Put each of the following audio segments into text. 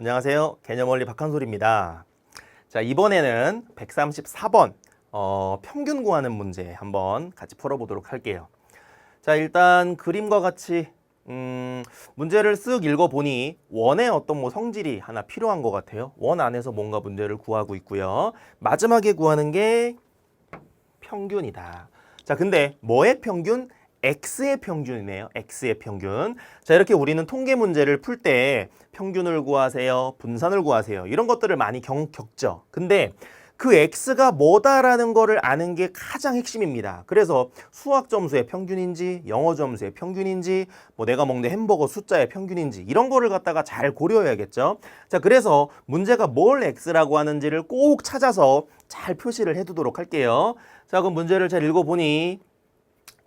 안녕하세요. 개념원리 박한솔입니다. 자, 이번에는 134번 어, 평균 구하는 문제 한번 같이 풀어보도록 할게요. 자, 일단 그림과 같이 음, 문제를 쓱 읽어보니 원의 어떤 뭐 성질이 하나 필요한 것 같아요. 원 안에서 뭔가 문제를 구하고 있고요. 마지막에 구하는 게 평균이다. 자, 근데 뭐의 평균? X의 평균이네요. x의 평균. 자, 이렇게 우리는 통계 문제를 풀 때 평균을 구하세요. 분산을 구하세요. 이런 것들을 많이 경, 겪죠. 근데 그 x가 뭐다라는 거를 아는 게 가장 핵심입니다. 그래서 수학 점수의 평균인지 영어 점수의 평균인지 뭐 내가 먹는 햄버거 숫자의 평균인지 이런 거를 갖다가 잘 고려해야겠죠. 자, 그래서 문제가 뭘 x라고 하는지를 꼭 찾아서 잘 표시를 해 두도록 할게요. 자, 그럼 문제를 잘 읽어 보니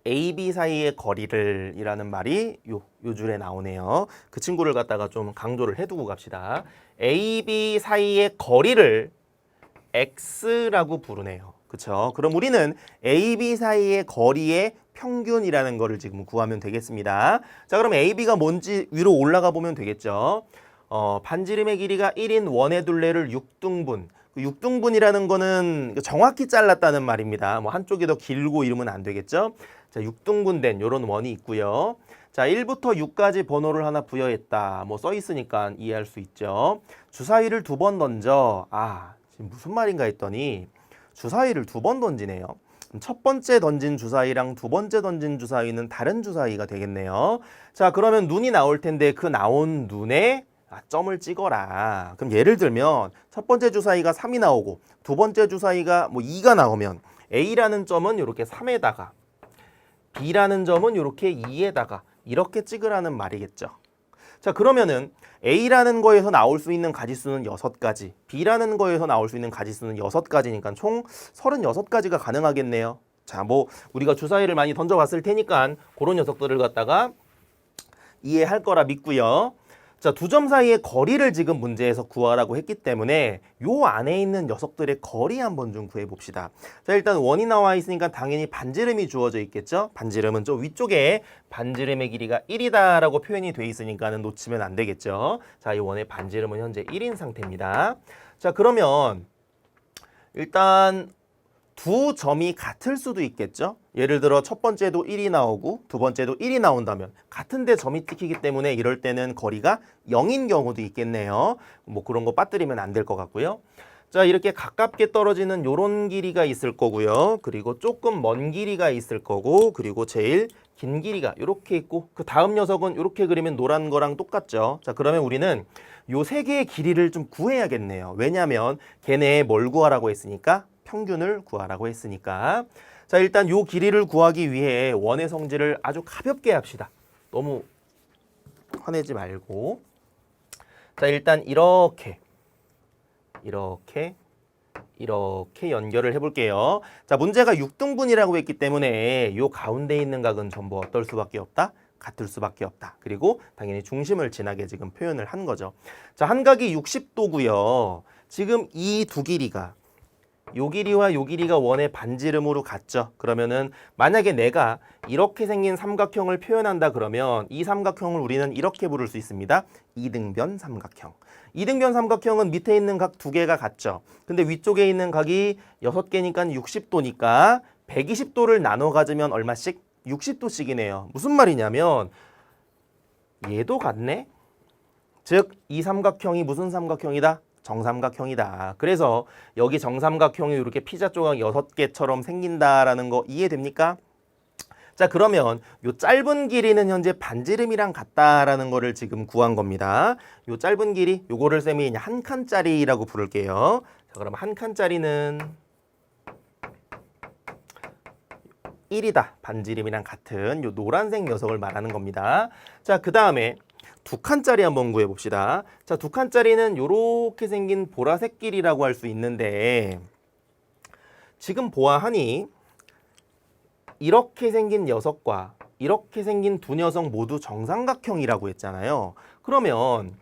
A, B 사이의 거리를 이라는 말이 요, 요 줄에 나오네요. 그 친구를 갖다가 좀 강조를 해두고 갑시다. A, B 사이의 거리를 X라고 부르네요. 그쵸? 그럼 우리는 A, B 사이의 거리의 평균이라는 거를 지금 구하면 되겠습니다. 자, 그럼 A, B가 뭔지 위로 올라가 보면 되겠죠. 어, 반지름의 길이가 1인 원의 둘레를 6등분. 그 6등분이라는 거는 정확히 잘랐다는 말입니다. 뭐 한쪽이 더 길고 이러면 안 되겠죠. 자, 6등분된 요런 원이 있고요. 자, 1부터 6까지 번호를 하나 부여했다. 뭐 써 있으니까 이해할 수 있죠. 주사위를 두 번 던져. 아, 지금 무슨 말인가 했더니 주사위를 두 번 던지네요. 첫 번째 던진 주사위랑 두 번째 던진 주사위는 다른 주사위가 되겠네요. 자, 그러면 눈이 나올 텐데 그 나온 눈에 아, 점을 찍어라. 그럼 예를 들면 첫 번째 주사위가 3이 나오고 두 번째 주사위가 뭐 2가 나오면 A라는 점은 이렇게 3에다가 B라는 점은 이렇게 2에다가 이렇게 찍으라는 말이겠죠. 자, 그러면은 A라는 거에서 나올 수 있는 가지수는 6가지, B라는 거에서 나올 수 있는 가지수는 6가지니까 총 36가지가 가능하겠네요. 자, 뭐 우리가 주사위를 많이 던져봤을 테니까 그런 녀석들을 갖다가 이해할 거라 믿고요. 자, 두 점 사이의 거리를 지금 문제에서 구하라고 했기 때문에 요 안에 있는 녀석들의 거리 한번 좀 구해 봅시다. 자, 일단 원이 나와 있으니까 당연히 반지름이 주어져 있겠죠? 반지름은 좀 위쪽에 반지름의 길이가 1이다라고 표현이 돼 있으니까는 놓치면 안 되겠죠? 자, 이 원의 반지름은 현재 1인 상태입니다. 자, 그러면 일단 두 점이 같을 수도 있겠죠. 예를 들어 첫 번째도 1이 나오고 두 번째도 1이 나온다면 같은데 점이 찍히기 때문에 이럴 때는 거리가 0인 경우도 있겠네요. 뭐 그런 거 빠뜨리면 안 될 것 같고요. 자 이렇게 가깝게 떨어지는 요런 길이가 있을 거고요. 그리고 조금 먼 길이가 있을 거고 그리고 제일 긴 길이가 이렇게 있고 그 다음 녀석은 이렇게 그리면 노란 거랑 똑같죠. 자 그러면 우리는 요 세 개의 길이를 좀 구해야겠네요. 왜냐하면 걔네 뭘 구하라고 했으니까 평균을 구하라고 했으니까 자 일단 요 길이를 구하기 위해 원의 성질을 아주 가볍게 합시다. 너무 화내지 말고 자 일단 이렇게 이렇게 이렇게 연결을 해볼게요. 자 문제가 6등분이라고 했기 때문에 요 가운데 있는 각은 전부 어떨 수밖에 없다? 같을 수밖에 없다. 그리고 당연히 중심을 지나게 지금 표현을 한 거죠. 자, 한 각이 60도고요. 지금 이 두 길이가 요 길이와 요 길이가 원의 반지름으로 같죠. 그러면은 만약에 내가 이렇게 생긴 삼각형을 표현한다 그러면 이 삼각형을 우리는 이렇게 부를 수 있습니다. 이등변 삼각형. 이등변 삼각형은 밑에 있는 각 두 개가 같죠. 근데 위쪽에 있는 각이 여섯 개니까 60도니까 120도를 나눠 가지면 얼마씩? 60도씩이네요. 무슨 말이냐면 얘도 같네. 즉 이 삼각형이 무슨 삼각형이다? 정삼각형이다. 그래서 여기 정삼각형이 이렇게 피자 조각 여섯 개처럼 생긴다라는 거 이해됩니까? 자 그러면 요 짧은 길이는 현재 반지름이랑 같다라는 거를 지금 구한 겁니다. 요 짧은 길이 요거를 쌤이 한 칸짜리라고 부를게요. 자 그럼 한 칸짜리는 1이다. 반지름이랑 같은 요 노란색 녀석을 말하는 겁니다. 자, 그 다음에 두 칸짜리 한번 구해 봅시다. 자, 두 칸짜리는 요렇게 생긴 보라색 길이라고 할 수 있는데 지금 보아하니 이렇게 생긴 녀석과 이렇게 생긴 두 녀석 모두 정삼각형이라고 했잖아요. 그러면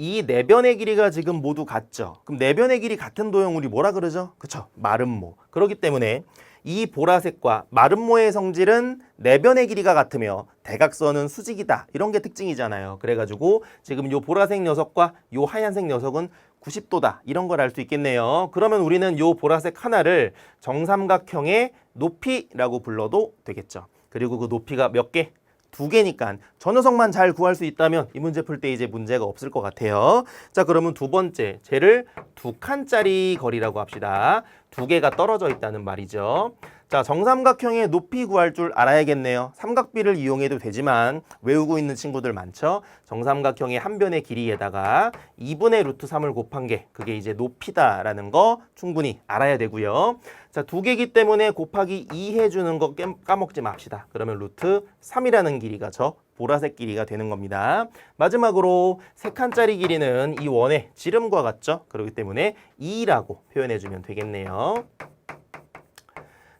이 내변의 길이가 지금 모두 같죠. 그럼 내변의 길이 같은 도형 우리 뭐라 그러죠? 그쵸? 마름모. 그렇기 때문에 이 보라색과 마름모의 성질은 내변의 길이가 같으며 대각선은 수직이다. 이런 게 특징이잖아요. 그래가지고 지금 요 보라색 녀석과 요 하얀색 녀석은 90도다. 이런 걸 알 수 있겠네요. 그러면 우리는 요 보라색 하나를 정삼각형의 높이라고 불러도 되겠죠. 그리고 그 높이가 몇 개? 두 개니까 저 녀석만 잘 구할 수 있다면 이 문제 풀 때 이제 문제가 없을 것 같아요. 자 그러면 두 번째 쟤를 두 칸짜리 거리라고 합시다. 두 개가 떨어져 있다는 말이죠. 자 정삼각형의 높이 구할 줄 알아야겠네요. 삼각비를 이용해도 되지만 외우고 있는 친구들 많죠. 정삼각형의 한 변의 길이에다가 2분의 루트 3을 곱한 게 그게 이제 높이다라는 거 충분히 알아야 되고요. 자, 두 개기 때문에 곱하기 2 해주는 거 깸- 까먹지 맙시다. 그러면 루트 3이라는 길이가 저 보라색 길이가 되는 겁니다. 마지막으로 세 칸짜리 길이는 이 원의 지름과 같죠? 그렇기 때문에 2라고 표현해주면 되겠네요.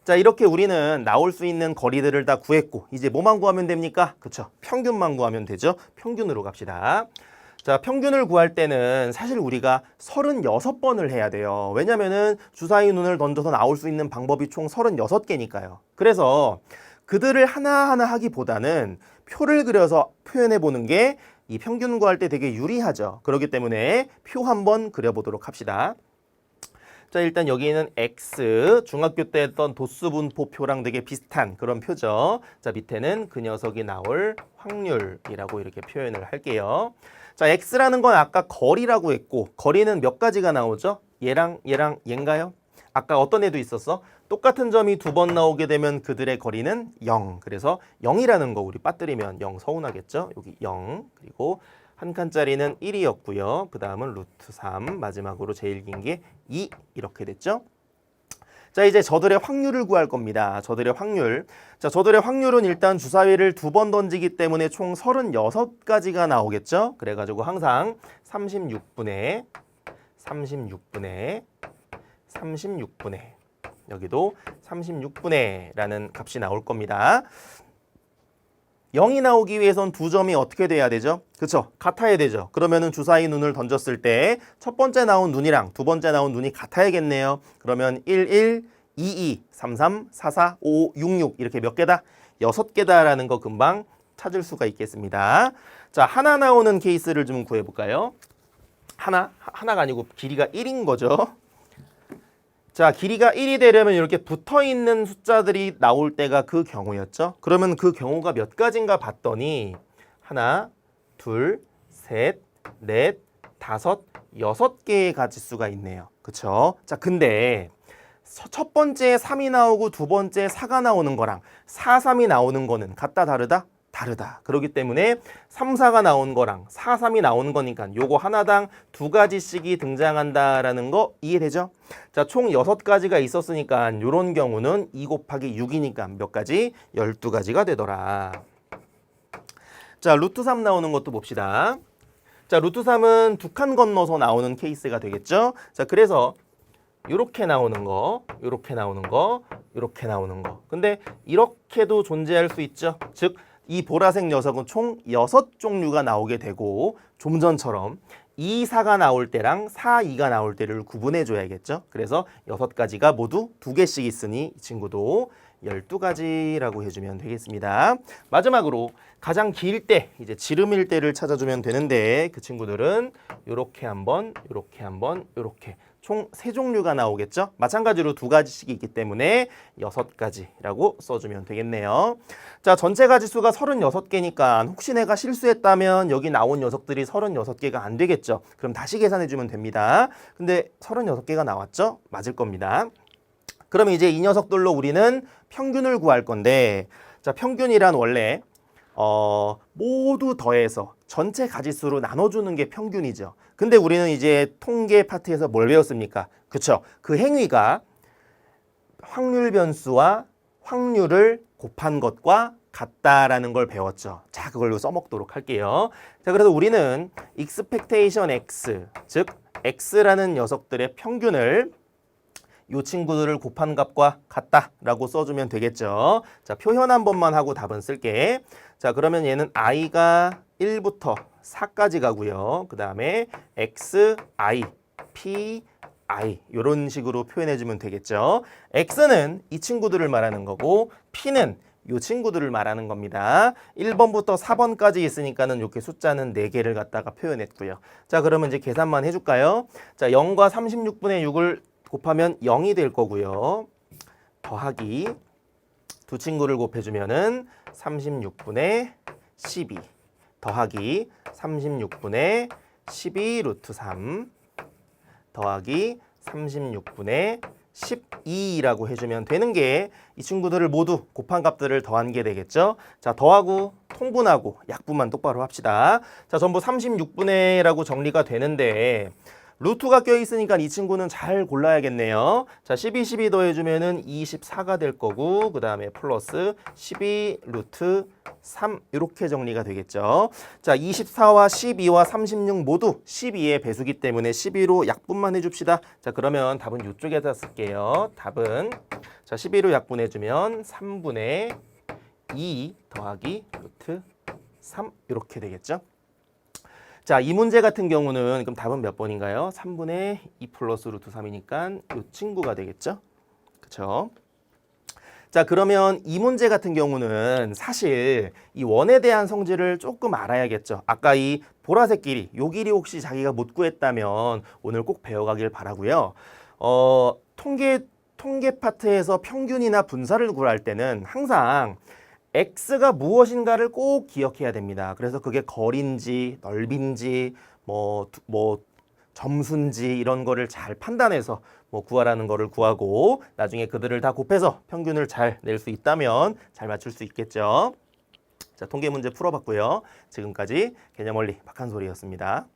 자 이렇게 우리는 나올 수 있는 거리들을 다 구했고 이제 뭐만 구하면 됩니까? 그쵸. 평균만 구하면 되죠. 평균으로 갑시다. 자 평균을 구할 때는 사실 우리가 36번을 해야 돼요. 왜냐면은 주사위 눈을 던져서 나올 수 있는 방법이 총 36개니까요. 그래서 그들을 하나하나 하기보다는 표를 그려서 표현해 보는 게 이 평균 구할 때 되게 유리하죠. 그렇기 때문에 표 한번 그려보도록 합시다 자 일단 여기는 x 중학교 때 했던 도수분포표랑 되게 비슷한 그런 표죠. 자 밑에는 그 녀석이 나올 확률이라고 이렇게 표현을 할게요. 자 x라는 건 아까 거리라고 했고 거리는 몇 가지가 나오죠? 얘랑 얘랑 얘인가요? 아까 어떤 애도 있었어? 똑같은 점이 두 번 나오게 되면 그들의 거리는 0. 그래서 0이라는 거 우리 빠뜨리면 0 서운하겠죠? 여기 0 그리고 한 칸짜리는 1이었고요. 그 다음은 루트 3 마지막으로 제일 긴 게 2 이렇게 됐죠. 자 이제 저들의 확률을 구할 겁니다. 저들의 확률. 자 저들의 확률은 일단 주사위를 두 번 던지기 때문에 총 36가지가 나오겠죠. 그래가지고 항상 36분의 36분의 36분의 여기도 36분의 라는 값이 나올 겁니다. 0이 나오기 위해선 두 점이 어떻게 돼야 되죠? 그쵸? 같아야 되죠. 그러면은 주사위 눈을 던졌을 때 첫 번째 나온 눈이랑 두 번째 나온 눈이 같아야겠네요. 그러면 1, 1, 2, 2, 3, 3, 4, 4, 5, 6, 6 이렇게 몇 개다? 여섯 개다라는 거 금방 찾을 수가 있겠습니다. 자, 하나 나오는 케이스를 좀 구해볼까요? 하나? 하- 하나가 아니고 길이가 1인 거죠. 자, 길이가 1이 되려면 이렇게 붙어 있는 숫자들이 나올 때가 그 경우였죠. 그러면 그 경우가 몇 가지인가 봤더니 하나, 둘, 셋, 넷, 다섯, 여섯 개의 가지수가 있네요. 그쵸? 자, 근데 서- 첫 번째 3이 나오고 두 번째 4가 나오는 거랑 4, 3이 나오는 거는 같다 다르다? 다르다. 그렇기 때문에 3, 4가 나온 거랑 4, 3이 나오는 거니까 요거 하나당 두 가지씩이 등장한다라는 거 이해되죠? 자, 총 여섯 가지가 있었으니까 요런 경우는 2 곱하기 6이니까 몇 가지? 12가지가 되더라. 자, 루트 3 나오는 것도 봅시다. 자, 루트 3은 두 칸 건너서 나오는 케이스가 되겠죠? 자, 그래서 요렇게 나오는 거, 요렇게 나오는 거, 요렇게 나오는 거. 근데 이렇게도 존재할 수 있죠. 즉, 이 보라색 녀석은 총 여섯 종류가 나오게 되고 좀 전처럼 2, 4가 나올 때랑 4, 2가 나올 때를 구분해 줘야겠죠. 그래서 여섯 가지가 모두 두 개씩 있으니 이 친구도 12가지라고 해주면 되겠습니다. 마지막으로 가장 길 때 이제 지름일 때를 찾아주면 되는데 그 친구들은 요렇게 한번 요렇게 한번 요렇게 총 세 종류가 나오겠죠? 마찬가지로 두 가지씩 있기 때문에 여섯 가지라고 써주면 되겠네요. 자, 전체 가지수가 36개니까 혹시 내가 실수했다면 여기 나온 녀석들이 36개가 안 되겠죠? 그럼 다시 계산해주면 됩니다. 근데 36개가 나왔죠? 맞을 겁니다. 그러면 이제 이 녀석들로 우리는 평균을 구할 건데 자 평균이란 원래 어, 모두 더해서 전체 가지수로 나눠주는 게 평균이죠. 근데 우리는 이제 통계 파트에서 뭘 배웠습니까? 그쵸? 그 행위가 확률 변수와 확률을 곱한 것과 같다라는 걸 배웠죠. 자, 그걸로 써먹도록 할게요. 자, 그래서 우리는 expectation x, 즉 x라는 녀석들의 평균을 요 친구들을 곱한 값과 같다라고 써주면 되겠죠. 자, 표현 한 번만 하고 답은 쓸게. 자, 그러면 얘는 i가 1부터 4까지 가고요. 그 다음에 x, i, p, i 이런 식으로 표현해주면 되겠죠. x는 이 친구들을 말하는 거고 p는 이 친구들을 말하는 겁니다. 1번부터 4번까지 있으니까는 이렇게 숫자는 4개를 갖다가 표현했고요. 자, 그러면 이제 계산만 해줄까요? 자, 0과 36분의 6을 곱하면 0이 될 거고요. 더하기 두 친구를 곱해주면은 36분의 12 더하기 36분의 12 루트 3 더하기 36분의 12라고 해주면 되는 게 이 친구들을 모두 곱한 값들을 더한 게 되겠죠. 자, 더하고 통분하고 약분만 똑바로 합시다. 자, 전부 36분의라고 정리가 되는데 루트가 껴있으니까 이 친구는 잘 골라야겠네요. 자, 12, 12 더해주면은 24가 될 거고, 그 다음에 플러스 12 루트 3 이렇게 정리가 되겠죠. 자, 24와 12와 36 모두 12의 배수기 때문에 12로 약분만 해줍시다. 자, 그러면 답은 이쪽에다 쓸게요. 답은 자, 12로 약분해주면 3분의 2 더하기 루트 3 이렇게 되겠죠. 자, 이 문제 같은 경우는 그럼 답은 몇 번인가요? 3분의 2 플러스 루트 3이니까 이 친구가 되겠죠? 그쵸? 자, 그러면 이 문제 같은 경우는 사실 이 원에 대한 성질을 조금 알아야겠죠. 아까 이 보라색 길이, 요 길이 혹시 자기가 못 구했다면 오늘 꼭 배워가길 바라고요. 어, 통계 통계 파트에서 평균이나 분사를 구할 때는 항상 x가 무엇인가를 꼭 기억해야 됩니다. 그래서 그게 거리인지 넓인지 뭐, 두- 뭐 점수인지 이런 거를 잘 판단해서 뭐 구하라는 거를 구하고 나중에 그들을 다 곱해서 평균을 잘 낼 수 있다면 잘 맞출 수 있겠죠. 자, 통계 문제 풀어봤고요. 지금까지 개념 원리 박한솔이었습니다.